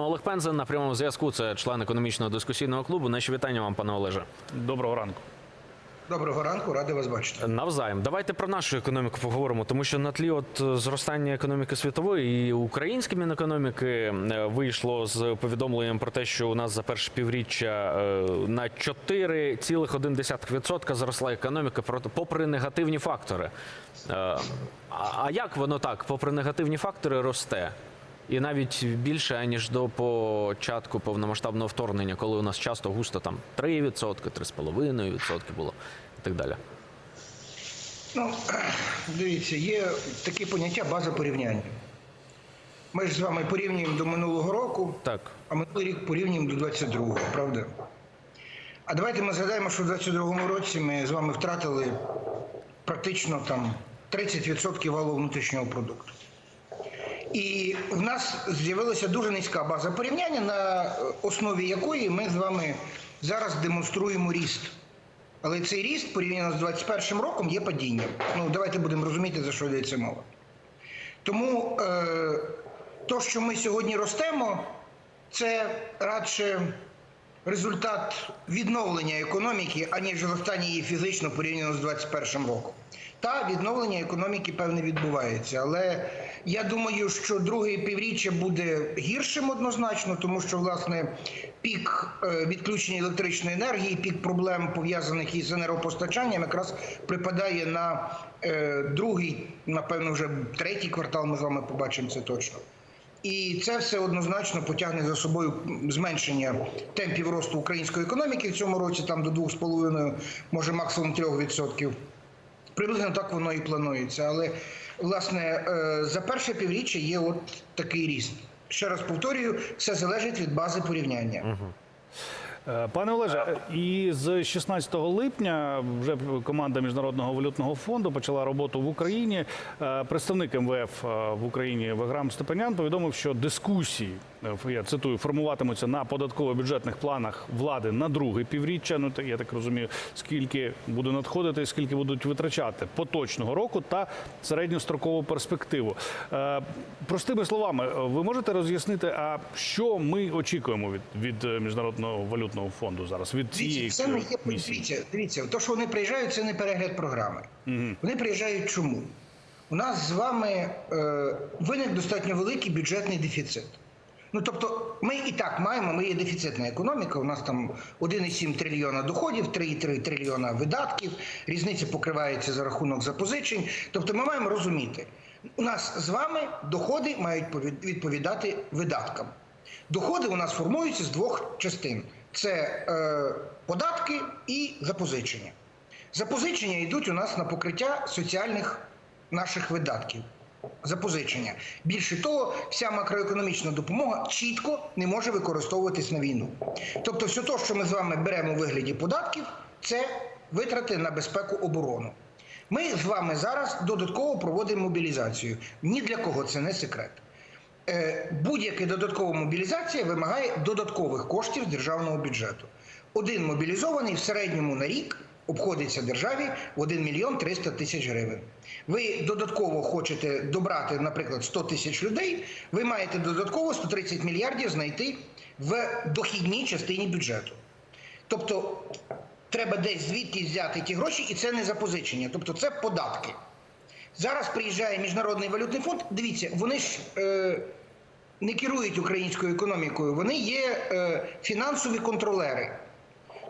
Олег Пензен на прямому зв'язку. Це член економічного дискусійного клубу. Наші вітання вам, пане Олеже. Доброго ранку. Доброго ранку, радий вас бачити. Навзаєм. Давайте про нашу економіку поговоримо, тому що на тлі от е, зростання економіки світової і українські мінекономіки е, вийшло з повідомленням про те, що у нас за перше півріччя е, на 4,1% зросла економіка, попри негативні фактори. А як воно так, попри негативні фактори, росте? І навіть більше, аніж до початку повномасштабного вторгнення, коли у нас часто густо там 3%, 3,5% було і так далі. Ну, дивіться, є таке поняття база порівняння. Ми ж з вами порівнюємо до минулого року, Так. а минулий рік порівнюємо до 22-го, правда? А давайте ми згадаємо, що в 22-му році ми з вами втратили практично там 30% валового внутрішнього продукту. І в нас з'явилася дуже низька база порівняння, на основі якої ми з вами зараз демонструємо ріст. Але цей ріст порівняно з 2021 роком є падінням. Ну давайте будемо розуміти, за що йдеться мова. Тому е, то, що ми сьогодні ростемо, це радше результат відновлення економіки, аніж зростання її фізично порівняно з 2021 роком. Та відновлення економіки певне відбувається, але я думаю, що друге півріччя буде гіршим однозначно, тому що власне пік е, відключення електричної енергії, пік проблем пов'язаних із енергопостачанням, якраз припадає на е, другий, напевно, вже третій квартал. Ми з вами побачимо це точно. І це все однозначно потягне за собою зменшення темпів росту української економіки в цьому році, там до 2,5, може максимум 3%. Приблизно так воно і планується. Але власне е, за перше півріччя є от такий ріст. Ще раз повторюю, все залежить від бази порівняння. Е, Пане Олеже, і з 16 липня вже команда Міжнародного валютного фонду почала роботу в Україні. Е, Представник МВФ е, в Україні Ваграм Степанян повідомив, що дискусії е, я цитую формуватимуться на податково-бюджетних планах влади на друге півріччя. Ну я так розумію, скільки буде надходити, скільки будуть витрачати поточного року та середньострокову перспективу. Е, Простими словами, е, ви можете роз'яснити, а що ми очікуємо від, від е, міжнародного валютного фонду зараз від цієї це не є дивіться, дивіться, то, що вони приїжджають, це не перегляд програми. Вони приїжджають чому? У нас з вами е, виник достатньо великий бюджетний дефіцит. Ну тобто, ми і так маємо, ми є дефіцитна економіка. У нас там 1,7 трильйона доходів, 3,3 трильйона видатків. Різниця покривається за рахунок запозичень. Тобто, ми маємо розуміти, у нас з вами доходи мають повід- відповідати видаткам. Доходи у нас формуються з двох частин: це е, податки і запозичення. Запозичення йдуть у нас на покриття соціальних наших видатків. Запозичення. Більше того, вся макроекономічна допомога чітко не може використовуватись на війну. Тобто, все те, що ми з вами беремо у вигляді податків, це витрати на безпеку оборону. Ми з вами зараз додатково проводимо мобілізацію. Ні для кого це не секрет. Е, Будь-яка додаткова мобілізація вимагає додаткових коштів з державного бюджету. Один мобілізований в середньому на рік обходиться державі в 1 мільйон 300 тисяч гривень. Ви додатково хочете добрати, наприклад, 100 тисяч людей, ви маєте додатково 130 мільярдів знайти в дохідній частині бюджету. Тобто треба десь звідти взяти ті гроші, і це не запозичення, тобто це податки. Зараз приїжджає Міжнародний валютний фонд. Дивіться, вони ж е, не керують українською економікою, вони є е, фінансові контролери.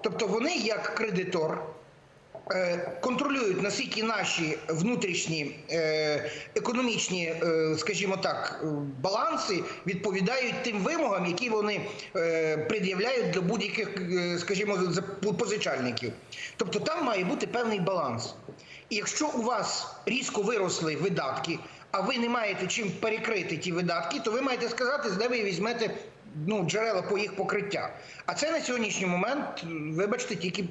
Тобто вони, як кредитор, е, контролюють наскільки наші внутрішні е, економічні, е, скажімо так, баланси відповідають тим вимогам, які вони пред'являють для будь-яких, скажімо, позичальників. Тобто там має бути певний баланс. І якщо у вас різко виросли видатки, а ви не маєте чим перекрити ті видатки, то ви маєте сказати, де ви візьмете ну, джерела по їх покриття. А це на сьогоднішній момент, вибачте, тільки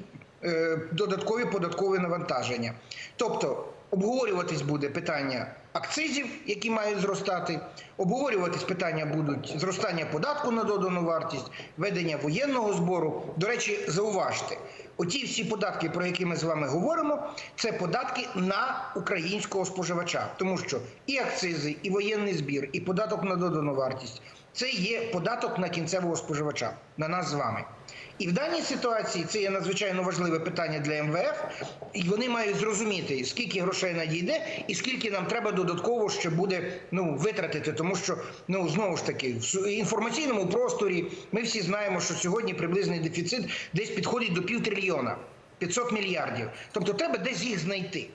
е, додаткові податкові навантаження. Тобто обговорюватись буде питання акцизів, які мають зростати, обговорюватись питання будуть зростання податку на додану вартість, ведення воєнного збору. До речі, зауважте, оті всі податки, про які ми з вами говоримо, це податки на українського споживача, тому що і акцизи, і воєнний збір, і податок на додану вартість, Це є податок на кінцевого споживача, на нас з вами. І в даній ситуації це є надзвичайно важливе питання для МВФ, і вони мають зрозуміти, скільки грошей надійде, і скільки нам треба додатково ще буде ну, витратити. Тому що ну знову ж таки в інформаційному просторі ми всі знаємо, що сьогодні приблизний дефіцит десь підходить до півтрильйона 500 мільярдів. Тобто треба десь їх знайти.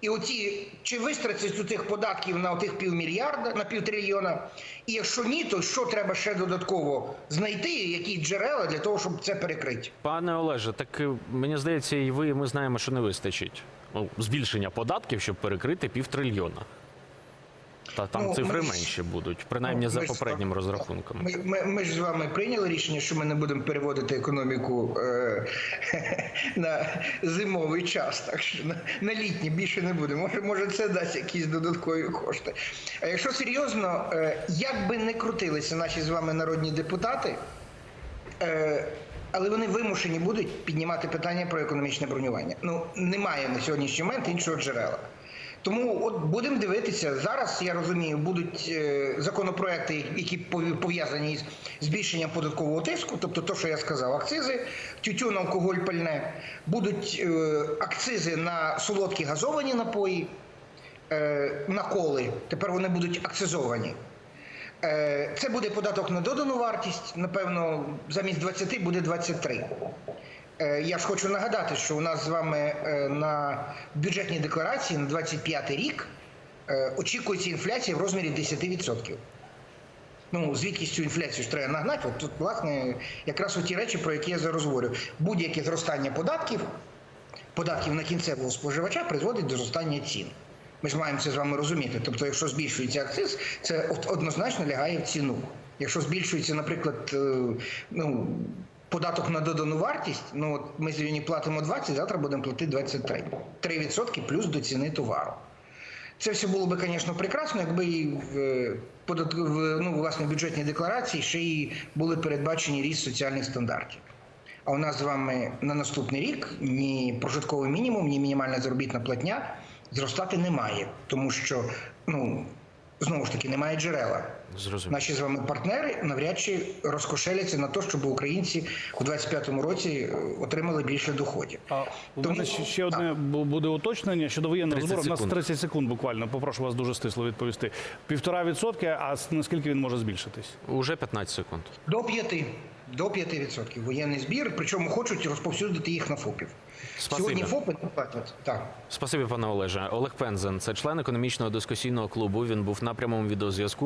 І оці чи вистачить у тих податків на тих півмільярда, на півтрильйона? І якщо ні, то що треба ще додатково знайти, які джерела для того, щоб це перекрити? Пане Олеже, так е, мені здається, і ви, ми знаємо, що не вистачить ну, збільшення податків, щоб перекрити півтрильйона. Та там Ну, цифри ми менші будуть, принаймні Ну, за ми ж- розрахунками. Ми, ми, ми ж з вами прийняли рішення, що ми не будемо переводити економіку е, на зимовий час, так що на, на літній більше не буде. Може, може, це дасть якісь додаткові кошти. А якщо серйозно, е, як би не крутилися наші з вами народні депутати, е, але вони вимушені будуть піднімати питання про економічне бронювання. Ну немає на сьогоднішній момент іншого джерела. Тому от будемо дивитися зараз. Я розумію, будуть е, законопроекти, які пов'язані з збільшенням податкового тиску, тобто то, що я сказав, акцизи, тютюн, алкоголь, пальне, будуть е, акцизи на солодкі газовані напої, е, на коли. Тепер вони будуть акцизовані. Це буде податок на додану вартість. Напевно, замість 20 буде 23. Е, Я ж хочу нагадати, що у нас з вами е, на бюджетній декларації на 25 рік е, очікується інфляція в розмірі 10%. Ну, звідки цю інфляцію ж треба нагнати? От тут, власне, якраз ті речі, про які я зараз говорю. Будь-яке зростання податків, податків на кінцевого споживача призводить до зростання цін. Ми ж маємо це з вами розуміти. Тобто, якщо збільшується акциз, це однозначно лягає в ціну. Якщо збільшується, наприклад, ну, податок на додану вартість, ну от ми сьогодні платимо 20, завтра будемо платити 23. 3% плюс до ціни товару. Це все було би, звісно, прекрасно, якби і в, е, ну, власне, бюджетній декларації ще й були передбачені ріст соціальних стандартів. А у нас з вами на наступний рік ні прожитковий мінімум, ні мінімальна заробітна платня зростати не має, тому що ну знову ж таки немає джерела. Зрозуміло. Наші з вами партнери навряд чи розкошеляться на те, щоб українці у 25-му році е, отримали більше доходів. А у Тому- мене ще, ще одне бу- буде уточнення щодо воєнного збору. У нас секунд. 30 секунд буквально. Попрошу вас дуже стисло відповісти. Півтора відсотки, а наскільки він може збільшитись? Уже 15 секунд. До 5. До 5% воєнний збір, причому хочуть розповсюдити їх на ФОПів. Спасибі. Сьогодні ФОПи не платять. Так. Спасибі, пане Олеже. Олег Пензен, це член економічного дискусійного клубу. Він був на прямому відеозв'язку.